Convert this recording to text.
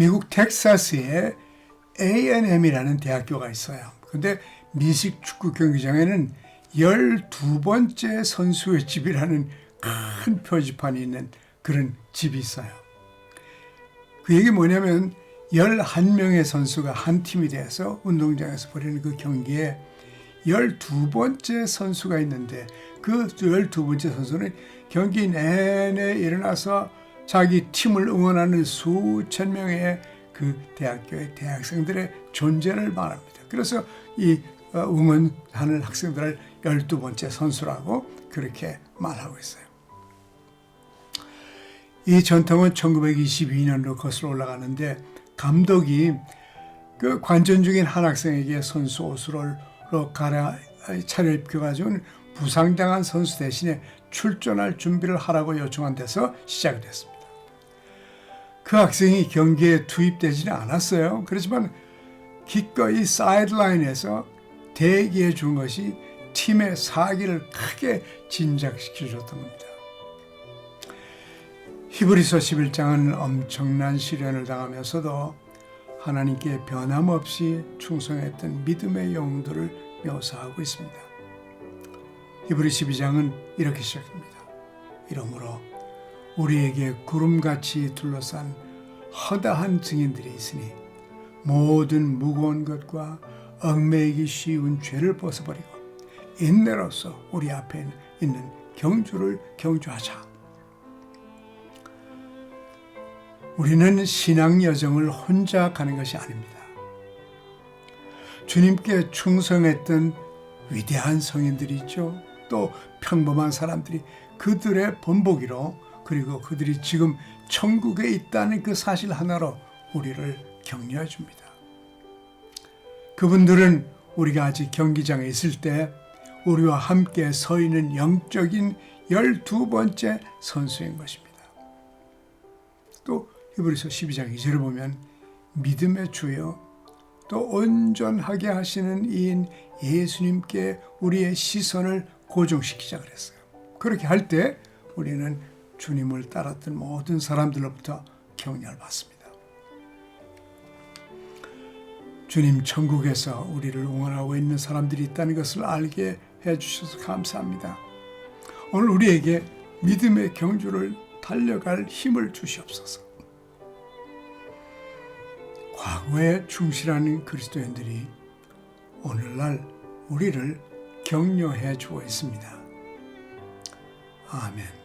미국 텍사스에 A&M이라는 대학교가 있어요. 근데 미식 축구 경기장에는 12번째 선수의 집이라는 큰 표지판이 있는 그런 집이 있어요. 그 얘기 뭐냐면 11명의 선수가 한 팀이 돼서 운동장에서 벌이는 그 경기에 12번째 선수가 있는데 그 12번째 선수는 경기 내내 일어나서 자기 팀을 응원하는 수천 명의 그 대학교의 대학생들의 존재를 말합니다. 그래서 이 어, 응원하는 학생들을 12번째 선수라고 그렇게 말하고 있어요. 이 전통은 1922년으로 거슬러 올라가는데 감독이 그 관전 중인 한 학생에게 선수 옷으로 갈아 차려입혀 가지고 부상당한 선수 대신에 출전할 준비를 하라고 요청한 데서 시작이 됐습니다. 그 학생이 경기에 투입되지는 않았어요. 그렇지만 기꺼이 사이드라인에서 대기해 준 것이 팀의 사기를 크게 진작시켜 줬던 겁니다. 히브리서 11장은 엄청난 시련을 당하면서도 하나님께 변함없이 충성했던 믿음의 영웅들을 묘사하고 있습니다. 히브리 12장은 이렇게 시작합니다. 이러므로 우리에게 구름같이 둘러싼 허다한 증인들이 있으니 모든 무거운 것과 얽매이기 쉬운 죄를 벗어버리고 인내로서 우리 앞에 있는 경주를 경주하자. 우리는 신앙 여정을 혼자 가는 것이 아닙니다. 주님께 충성했던 위대한 성인들이 있죠. 또 평범한 사람들이 그들의 본보기로 그리고 그들이 지금 천국에 있다는 그 사실 하나로 우리를 격려해 줍니다. 그분들은 우리가 아직 경기장에 있을 때 우리와 함께 서 있는 영적인 열두 번째 선수인 것입니다. 또 히브리서 12장 2절을 보면 믿음의 주여 또 온전하게 하시는 이인 예수님께 우리의 시선을 고정시키자 그랬어요. 그렇게 할 때 우리는 주님을 따랐던 모든 사람들로부터 격려를 받습니다. 주님 천국에서 우리를 응원하고 있는 사람들이 있다는 것을 알게 해 주셔서 감사합니다. 오늘 우리에게 믿음의 경주를 달려갈 힘을 주시옵소서. 과거에 충실하는 그리스도인들이 오늘날 우리를 격려해 주고 있습니다. 아멘.